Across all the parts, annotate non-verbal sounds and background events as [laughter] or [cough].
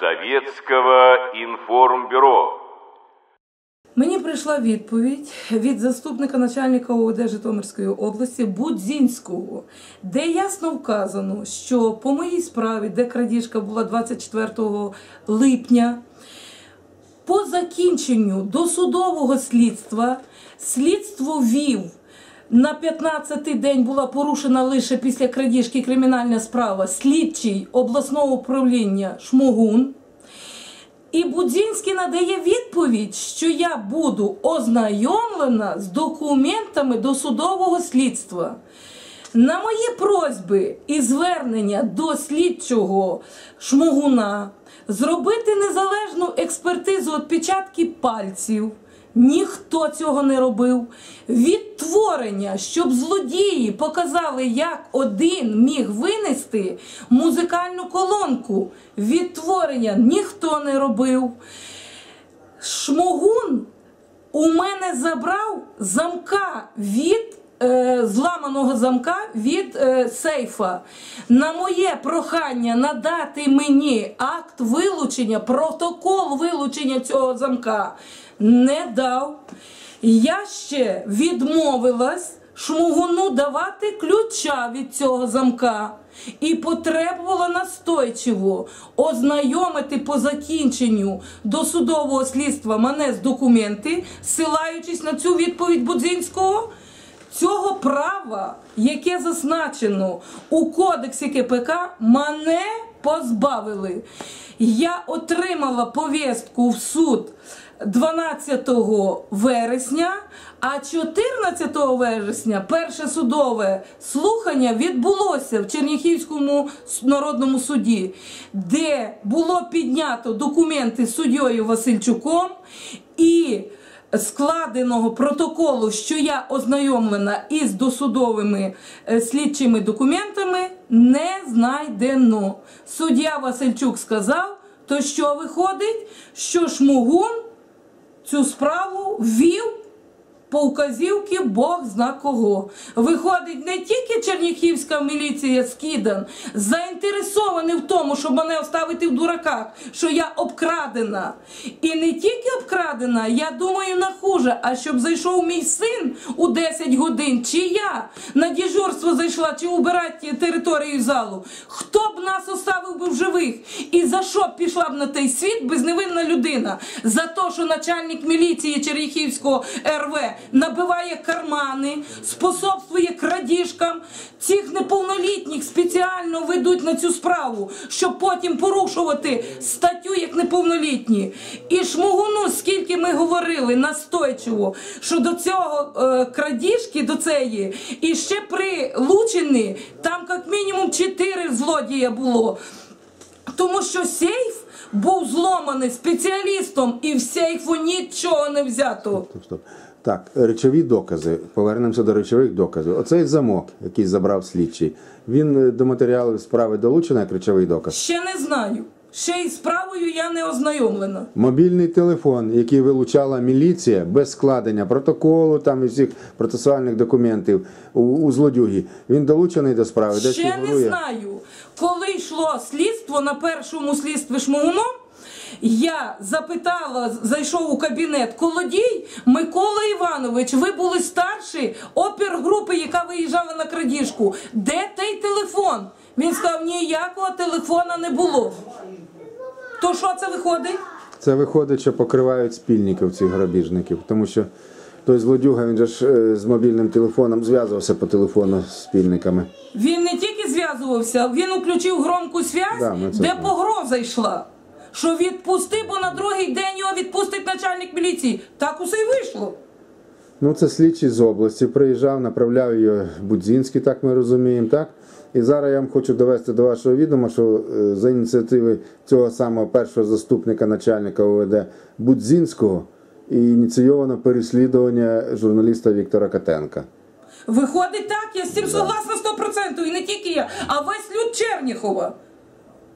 Советского информбюро. Мені прийшла відповідь від заступника начальника ОВД Житомирської області Будзінського, де ясно вказано, що по моїй справі, де крадіжка була 24 липня, по закінченню досудового слідства слідство вів. На 15-й день була порушена лише після крадіжки кримінальна справа слідчий обласного управління Шмогун. І Будзінський надає відповідь, що я буду ознайомлена з документами досудового слідства. На мої просьби і звернення до слідчого Шмогуна зробити незалежну експертизу відпечатків пальців. Ніхто цього не робив. Відтворення, щоб злодії показали, як один міг винести музикальну колонку. Відтворення ніхто не робив. Шмогун у мене забрав замка від е, зламаного замка від е, сейфа. На моє прохання надати мені акт вилучення, протокол вилучення цього замка не дав. Я ще відмовилась шмугуну давати ключа від цього замка і потребувала настойчиво ознайомити по закінченню досудового слідства мене з документи, силаючись на цю відповідь Будзинського. Цього права, яке зазначено у кодексі КПК, мене позбавили. Я отримала повістку в суд 12 вересня, а 14 вересня перше судове слухання відбулося в Черніхівському народному суді, де було піднято документи суддєю Васильчуком і складеного протоколу, що я ознайомлена із досудовими е, слідчими документами, не знайдено. Суддя Васильчук сказав, то що виходить, що Шмугун цю справу ввів по указівки Бог зна кого. Виходить, не тільки Черніхівська міліція Скідан заінтересований в тому, щоб мене оставити в дураках, що я обкрадена. І не тільки обкрадена, я думаю, на хуже, а щоб зайшов мій син у 10 годин, чи я на дежурство зайшла, чи убирати територію залу. Хто б нас оставив би в живих? І за що б пішла б на той світ безневинна людина? За те, що начальник міліції Черніхівського РВ набиває кармани, способствує крадіжкам. Цих неповнолітніх спеціально ведуть на цю справу, щоб потім порушувати статтю як неповнолітні. І шмугуну, скільки ми говорили настойчиво, що до цього е, крадіжки, до цієї, і ще при Лучині, там як мінімум чотири злодія було. Тому що сейф був зломаний спеціалістом, і в сейфу нічого не взято. Стоп, стоп. Так, речові докази. Повернемося до речових доказів. Оцей замок, який забрав слідчий, він е, до матеріалів справи долучений як речовий доказ. Ще не знаю. Ще й справою я не ознайомлена. Мобільний телефон, який вилучала міліція без складення протоколу там і всіх процесуальних документів у, у злодюгі, він долучений до справи. Десь Ще не знаю. Коли йшло слідство на першому слідстві Шмогуном, я запитала, зайшов у кабінет Колодій Микола Іванович, ви були старший опергрупи, яка виїжджала на крадіжку. Де той телефон? Він сказав, ніякого телефона не було. То що це виходить? Це виходить, що покривають спільників цих грабіжників, тому що той злодюга він же ж е, з мобільним телефоном зв'язувався по телефону з спільниками. Він не тільки зв'язувався, він включив громку зв'язь, Да, де погроза йшла. Що відпусти, бо на другий день його відпустить начальник міліції. Так усе й вийшло. Ну, це слідчий з області приїжджав, направляв його Будзінський, так ми розуміємо, так? І зараз я вам хочу довести до вашого відома, що е, за ініціативи цього самого першого заступника начальника ОВД Будзінського і ініційовано переслідування журналіста Віктора Котенка. Виходить так, я з цим согласна 100%. І не тільки я, а весь люд Черніхова.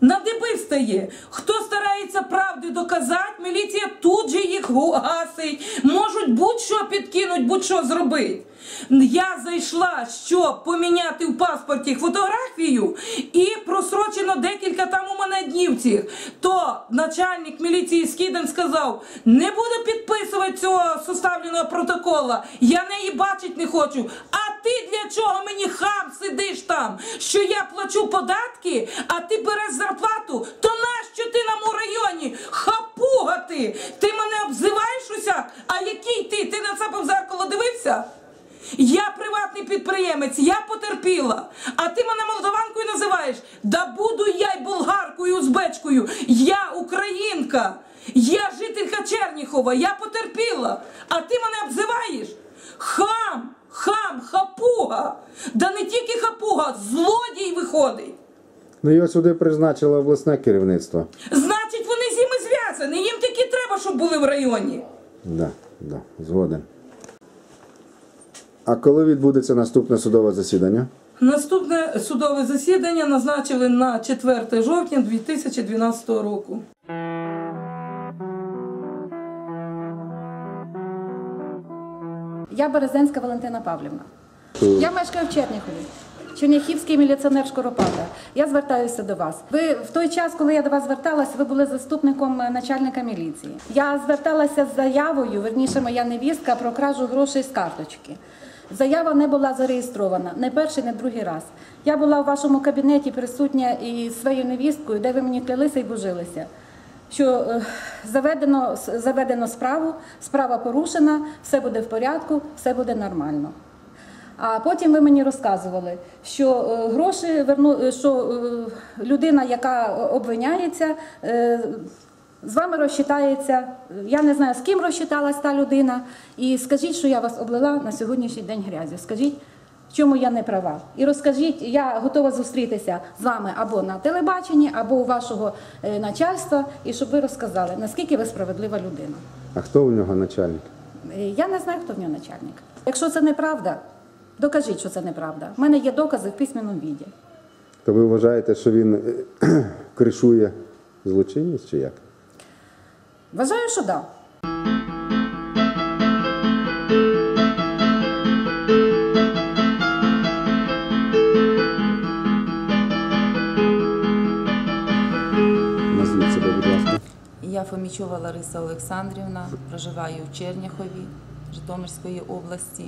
На диби встає. Хто старається правди доказати, міліція тут же їх гасить. Можуть будь-що підкинуть, будь-що зробити. Я зайшла, щоб поміняти в паспорті фотографію і просрочено декілька там у мене днів цих. То начальник міліції Скіден сказав: не буду підписувати цього составленого протокола. Я неї бачить не хочу. А ти для чого мені хам сидиш там? Що я плачу податки, а ти береш зарплату? То нащо ти на моєму районі? Хапуга ти! Ти мене обзиваєш усяк? А який ти? Ти на себе в зеркало дивився? Я приватний підприємець, я потерпіла. А ти мене молдаванкою називаєш? Да буду я й болгаркою, узбечкою. Я українка. Я жителька Черніхова, я потерпіла. А ти мене обзиваєш? Хапуга. Да не тільки хапуга, злодій виходить. Ну його сюди призначило обласне керівництво. Значить, вони з ними зв'язані. Їм таки треба, щоб були в районі. Да, да, згоден. А коли відбудеться наступне судове засідання? Наступне судове засідання назначили на 4 жовтня 2012 року. Я Березенська Валентина Павлівна. Я мешкаю в Черніхові. Черняхівський міліціонер Шкоропата. Я звертаюся до вас. Ви в той час, коли я до вас зверталася, ви були заступником е, начальника міліції. Я зверталася з заявою, верніше моя невістка, про кражу грошей з карточки. Заява не була зареєстрована не перший, не другий раз. Я була у вашому кабінеті присутня із своєю невісткою, де ви мені клялися і божилися що е, заведено, заведено справу, справа порушена, все буде в порядку, все буде нормально. А потім ви мені розказували, що е, гроші верну, е, що е, людина, яка обвиняється, з вами розчитається. Я не знаю, з ким розчиталась та людина. І скажіть, що я вас облила на сьогоднішній день грязю. Скажіть, в чому я не права. І розкажіть, я готова зустрітися з вами або на телебаченні, або у вашого начальства, і щоб ви розказали, наскільки ви справедлива людина. А хто у нього начальник? Я не знаю, хто в нього начальник. Якщо це неправда, докажіть, що це неправда. У мене є докази в письменному віді. То ви вважаєте, що він [clears throat] кришує злочинність чи як? Вважаю, що так. Да. Назвіть себе, будь ласка. Я Фомічова Лариса Олександрівна, проживаю в Черняхові Житомирської області.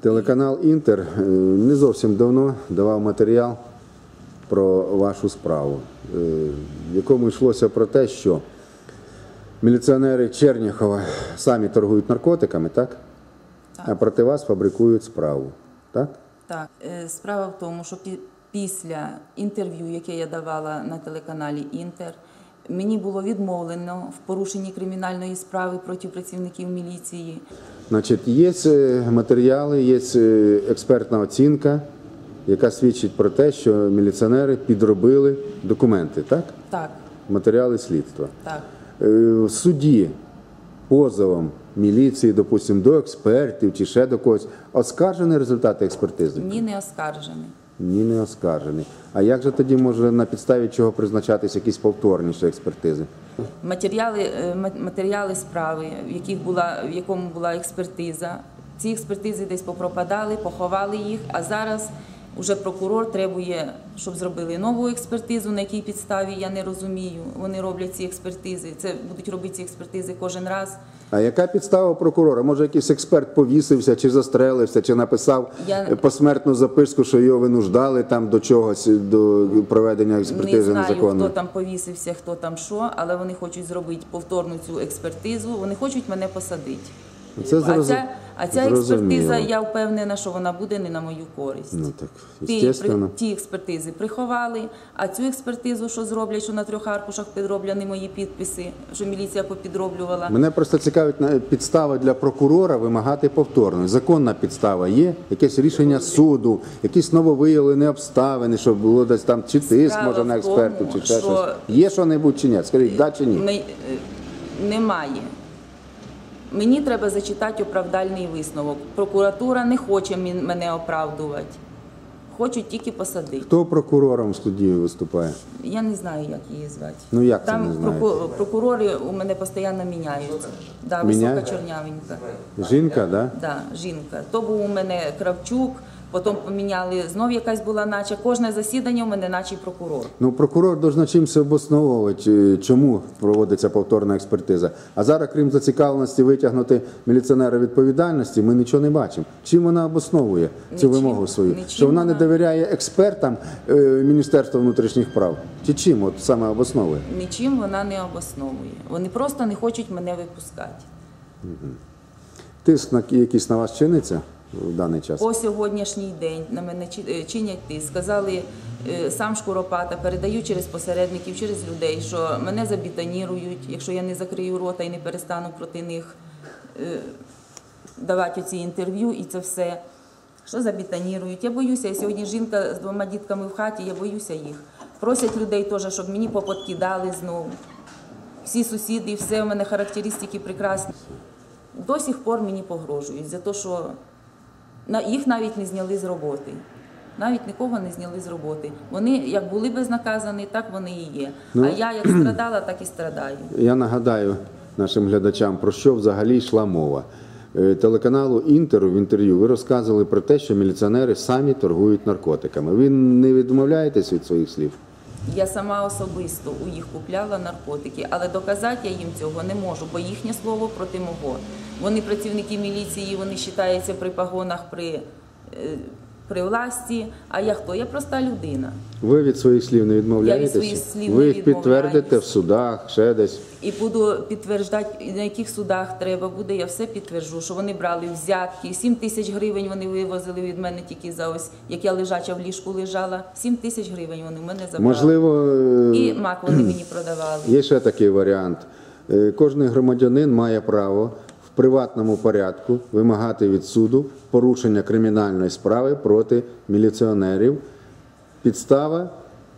Телеканал Інтер е, не зовсім давно давав матеріал про вашу справу, е, в якому йшлося про те, що міліціонери Черніхова самі торгують наркотиками, так? А проти вас фабрикують справу. Так? Так, е, справа в тому, що після інтерв'ю, яке я давала на телеканалі Інтер, мені було відмовлено в порушенні кримінальної справи проти працівників міліції. Значить, є е, матеріали, є е, експертна оцінка, яка свідчить про те, що міліціонери підробили документи, так? Так, Матеріали слідства. так. Е, В суді позовом міліції, допустимо, до експертів чи ще до когось, оскаржені результати експертизи? Ні, не оскаржений. Ні, не оскаржений. А як же тоді може на підставі чого призначатись якісь повторніші експертизи? Матеріали, е, матеріали справи, в, яких була, в якому була експертиза. Ці експертизи десь попропадали, поховали їх, а зараз уже прокурор требує, щоб зробили нову експертизу, на якій підставі я не розумію. Вони роблять ці експертизи. Це будуть робити ці експертизи кожен раз. А яка підстава прокурора? Може, якийсь експерт повісився, чи застрелився, чи написав Я- е, посмертну записку, що його винуждали там до чогось, до проведення Не експертизи знаю, незаконно? хто там повісився, хто там що, але вони хочуть зробити повторну цю експертизу. Вони хочуть мене посадити. Це А зрозу- ця, а ця зрозуміло. експертиза, я впевнена, що вона буде не на мою користь. Ну так, Ті, ті експертизи приховали, а цю експертизу, що зроблять, що на трьох аркушах підроблені мої підписи, що міліція попідроблювала. Мене просто цікавить підстава для прокурора вимагати повторно. Законна підстава є, якесь рішення суду, якісь нововиявлені обставини, щоб було десь там чи тиск, може, на тому, чи ще що- щось. Є що-небудь чи ні? Скажіть, да чи ні? Ми, е, немає. Мені треба зачитати оправдальний висновок. Прокуратура не хоче мене оправдувати. хочуть тільки посадити. Хто прокурором в суді виступає? Я не знаю, як її звати. Ну, як це Там не знаєте? проку- прокурори у мене постійно міняються. Да, Міняє? висока чорнявенька. Жінка, да? Да, жінка. То був у мене Кравчук, потім поміняли, знов якась була наче. Кожне засідання у мене наче прокурор. Ну, прокурор должна чимось обосновувати, чому проводиться повторна експертиза. А зараз, крім зацікавленості витягнути міліціонера відповідальності, ми нічого не бачимо. Чим вона обосновує цю Нічим. вимогу свою? Нічим Що вона не довіряє експертам е, Міністерства внутрішніх прав? Чи чим от саме обосновує? Нічим вона не обосновує. Вони просто не хочуть мене випускати. Тиск на якийсь на вас чиниться в даний час? По сьогоднішній день на мене е, чинять тиск. Сказали е, сам Шкуропата, передаю через посередників, через людей, що мене забітонірують, якщо я не закрию рота і не перестану проти них е, давати ці інтерв'ю і це все. Що забітонірують? Я боюся. Я сьогодні жінка з двома дітками в хаті, я боюся їх. Просять людей теж, щоб мені поподкидали знову. Всі сусіди, все у мене характеристики прекрасні. До сих пор мені погрожують за те, що їх навіть не зняли з роботи. Навіть нікого не зняли з роботи. Вони як були безнаказані, так вони і є. Ну, а я як страдала, так і страдаю. Я нагадаю нашим глядачам, про що взагалі йшла мова. Е, Телеканалу Інтер в інтерв'ю ви розказували про те, що міліціонери самі торгують наркотиками. Ви не відмовляєтесь від своїх слів? Я сама особисто у їх купляла наркотики, але доказати я їм цього не можу, бо їхнє слово проти мого. Вони працівники міліції, вони вважаються при погонах при, е, при власті. А я хто? Я проста людина. Ви від своїх слів не відмовляєтеся? своїх слів ви не їх підтвердите в судах, ще десь. І буду підтверждати, на яких судах треба буде, я все підтверджу, що вони брали взятки. 7 тисяч гривень вони вивозили від мене тільки за ось, як я лежача в ліжку лежала. 7 тисяч гривень вони в мене забрали. Можливо, е, І мак вони мені продавали. [clears throat] Є ще такий варіант. Е, Кожний громадянин має право приватному порядку вимагати від суду порушення кримінальної справи проти міліціонерів. Підстава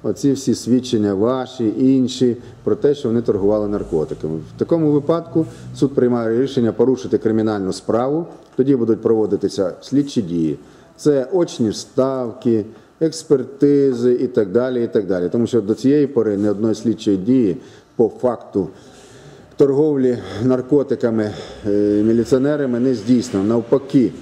оці всі свідчення ваші, інші про те, що вони торгували наркотиками. В такому випадку суд приймає рішення порушити кримінальну справу, тоді будуть проводитися слідчі дії. Це очні ставки, експертизи і так далі. і так далі. Тому що до цієї пори ні одної слідчої дії по факту торговлі наркотиками е, міліціонерами не здійснено. Навпаки,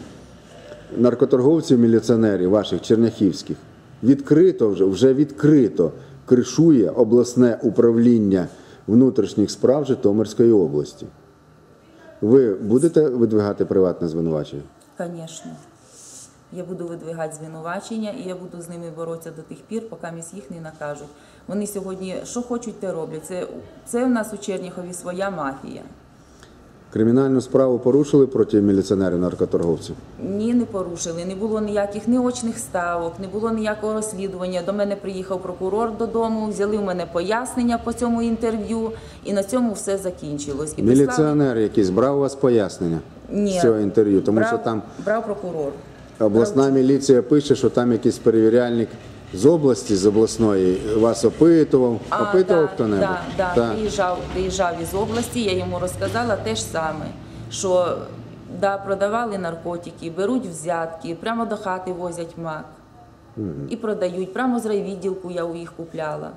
наркоторговців міліціонерів ваших черняхівських відкрито вже вже відкрито кришує обласне управління внутрішніх справ Житомирської області. Ви будете видвигати приватне звинувачення? Звісно. Я буду видвигати звинувачення і я буду з ними боротися до тих пір, поки місь їх не накажуть. Вони сьогодні що хочуть, те роблять. Це, це в нас у Черніхові своя мафія. Кримінальну справу порушили проти міліціонерів наркоторговців? Ні, не порушили. Не було ніяких ні очних ставок, не було ніякого розслідування. До мене приїхав прокурор додому, взяли в мене пояснення по цьому інтерв'ю, і на цьому все закінчилось. І прислали- Міліціонер якийсь брав у вас пояснення Ні. з цього інтерв'ю, тому брав, що там брав прокурор. Обласна міліція пише, що там якийсь перевіряльник з області, з обласної вас опитував. опитував да, хто-небудь? Да, да, Так. Приїжджав, приїжджав із області, я йому розказала те ж саме, що да, продавали наркотики, беруть взятки, прямо до хати возять мак і продають. Прямо з райвідділку я у їх купляла.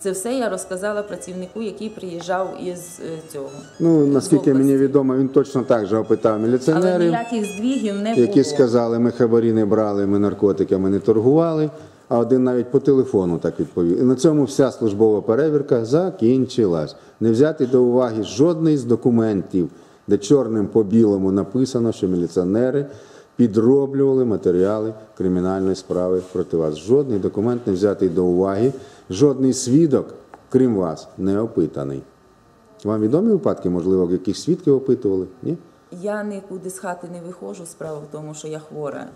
Це все я розказала працівнику, який приїжджав із е, цього. Ну, наскільки мені відомо, він точно так же опитав Але міліціонерів, ніяких здвігів не які було. сказали, ми хабарі не брали, ми наркотиками не торгували, а один навіть по телефону так відповів. І на цьому вся службова перевірка закінчилась. Не взяти до уваги жодний з документів, де чорним по білому написано, що міліціонери підроблювали матеріали кримінальної справи проти вас. Жодний документ не взятий до уваги, жодний свідок, крім вас, не опитаний. Вам відомі випадки, можливо, яких свідків опитували? Ні? Я нікуди з хати не виходжу, справа в тому, що я хвора.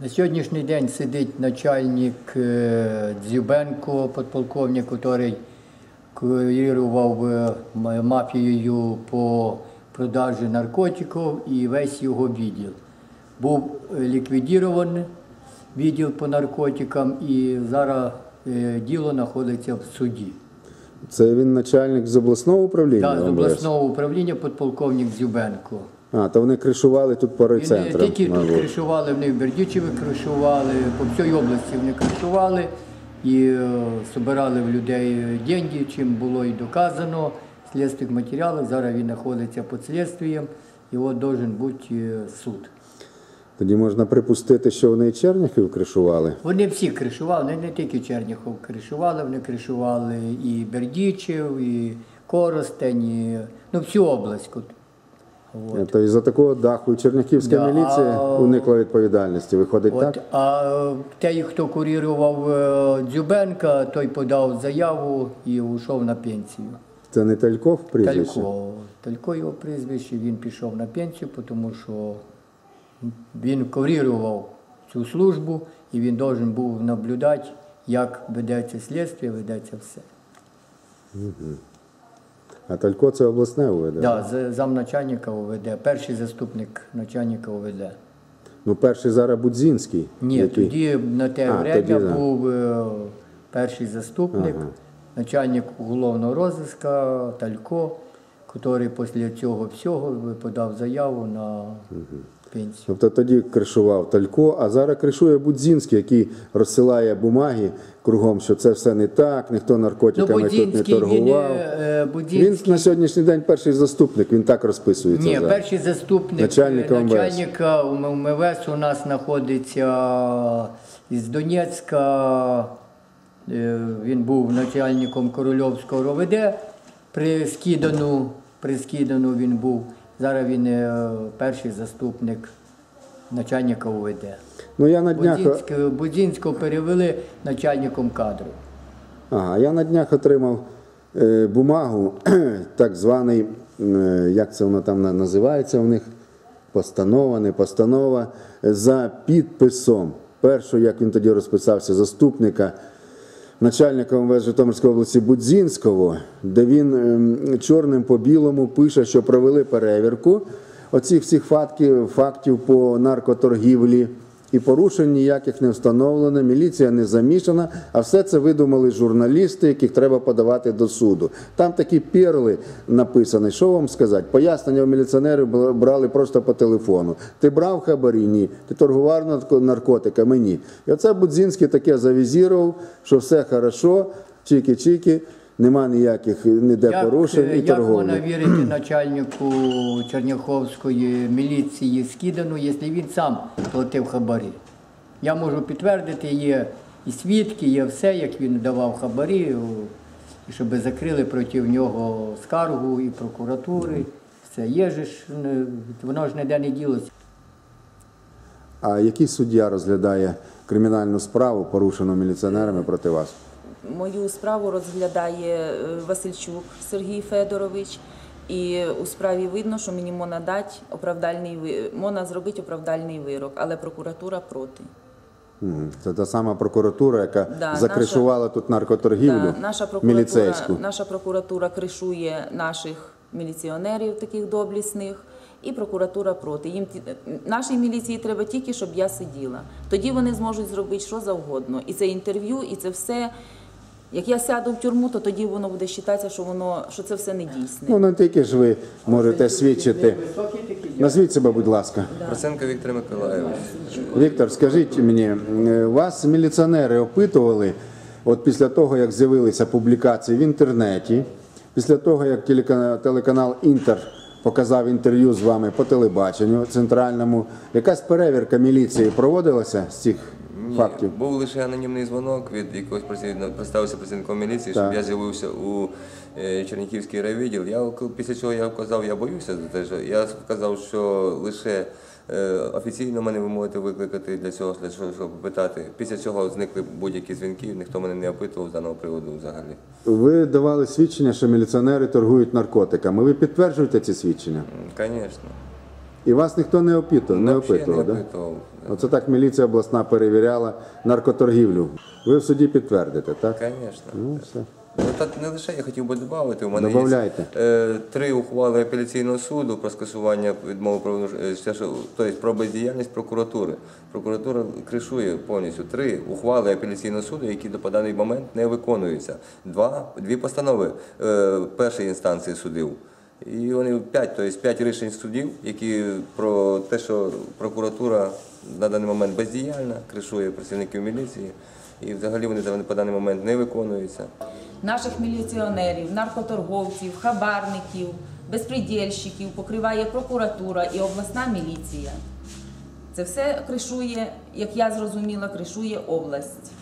На сьогоднішній день сидить начальник е, Дзюбенко, подполковник, який керував е, мафією по продажі наркотиків і весь його відділ. Був е, ліквідований відділ по наркотикам і зараз е, діло знаходиться в суді. Це він начальник з обласного управління? Да, з обласного управління подполковник Дзюбенко. А, то вони кришували тут по не райцентрам. тільки тут кришували, вони в Бердічеві кришували, по всій області вони кришували і е, збирали в людей деньги, чим було і доказано в слідчих матеріалах. Зараз він знаходиться під слідством, його должен бути е, суд. Тоді можна припустити, що вони і Черняхів кришували. Вони всі кришували, вони не тільки Черніхов кришували, вони кришували і Бердічев, і Коростень, і, ну, всю область. От. То із-за такого даху і Черняхівська Да, міліція а- уникла відповідальності. Виходить От, так? а е, той, хто курірував е, Дзюбенка, той подав заяву і ушов на пенсію. Це не Тальков прізвище? Талько. Талько його прізвище, він пішов на пенсію, тому що він курірував цю службу і він должен був наблюдати, як ведеться слідство, ведеться все. А Талько це обласне УВД? Да, замначальника ОВД, перший заступник начальника ОВД. Ну, перший зараз Будзінський. Ні, який- тоді на те А, время тоді, да. був е, перший заступник, начальник уголовного розыска Талько, який після цього всього подав заяву на пенсію. Тобто тоді кришував Талько, а зараз кришує Будзінський, який розсилає бумаги кругом, що це все не так, ніхто наркотиками тут не Ну, він, торгував. е, Він на сьогоднішній день перший заступник, він так розписується. ні, зараз. перший заступник Начальника е, МВС. начальника МВС у нас знаходиться із Донецька. Е, Він був начальником Корольовського РОВД. При Скідану, при Скідану він був. Зараз він е, перший заступник начальника УВД. Ну я на днях, Будзінського, Будзінського перевели начальником кадрів. ага, я на днях отримав е, бумагу, [clears throat] так званий, е, як це воно там називається у них, постанова, не постанова, за підписом першого, як він тоді розписався, заступника начальника МВС Житомирської області Будзінського, де він ем, чорним по білому пише, що провели перевірку оцих всіх фактів, фактів по наркоторгівлі. І порушень ніяких не встановлено, міліція не замішана, а все це видумали журналісти, яких треба подавати до суду. Там такі перли написані. Що вам сказати? Пояснення у міліціонерів брали просто по телефону. Ти брав хабарі? Ні. Ти торгував нарко- наркотиками? Ні. І оце Будзінський таке завізірував, що все хорошо, чики-чики, нема ніяких ніде порушень е, і як можна вірити начальнику Черняховської міліції Скідану, якщо він сам платив хабарі? Я можу підтвердити, є і свідки, є все, як він давав хабарі, і щоб закрили проти нього скаргу і прокуратури. Все є же ж, воно ж ніде не ділося. А який суддя розглядає кримінальну справу, порушену міліціонерами проти вас? Мою справу розглядає е, Васильчук Сергій Федорович. І у справі видно, що мені можна дати оправдальний можна зробити оправдальний вирок, але прокуратура проти. Це та сама прокуратура, яка Да, закришувала тут наркоторгівлю Да, наша прокуратура, міліцейську. наша прокуратура кришує наших міліціонерів, таких доблісних, і прокуратура проти. Їм нашій міліції треба тільки, щоб я сиділа. Тоді вони зможуть зробити що завгодно. І це інтерв'ю, і це все. Як я сяду в тюрму, то тоді воно буде вважатися, що воно що це все не дійсне. Ну не тільки ж ви можете свідчити. Назвіть себе, будь ласка. Проценко Віктор Миколаївич. Віктор, скажіть мені, е, вас міліціонери опитували, от після того, як з'явилися публікації в інтернеті, після того, як телекана- телеканал Інтер показав інтерв'ю з вами по телебаченню центральному, якась перевірка міліції проводилася з цих фактів? був лише анонімний дзвонок від якогось працівника, представився працівником міліції, Так. щоб я з'явився у е, Чернігівський райвідділ. Я після цього я вказав, я боюся за те, що я сказав, що лише е, офіційно мене ви можете викликати для цього, для того, щоб питати. Після цього зникли будь-які дзвінки, ніхто мене не опитував з даного приводу взагалі. Ви давали свідчення, що міліціонери торгують наркотиками. Ви підтверджуєте ці свідчення? Звісно. І вас ніхто не опитував, не опитував, не да? опитував. Оце так міліція обласна перевіряла наркоторгівлю. Ви в суді підтвердите, так? Звісно. Ну, все. Ну, та не лише я хотів би додати. У мене Добавляйте. є е, три ухвали апеляційного суду про скасування відмови про е, тобто про бездіяльність прокуратури. Прокуратура кришує повністю три ухвали апеляційного суду, які до по даний момент не виконуються. Два дві постанови е, першої інстанції судів. І вони п'ять, тобто п'ять рішень судів, які про те, що прокуратура на даний момент бездіяльна, кришує працівників міліції, і взагалі вони по даний момент не виконуються. Наших міліціонерів, наркоторговців, хабарників, безпредельщиків покриває прокуратура і обласна міліція. Це все кришує, як я зрозуміла, кришує область.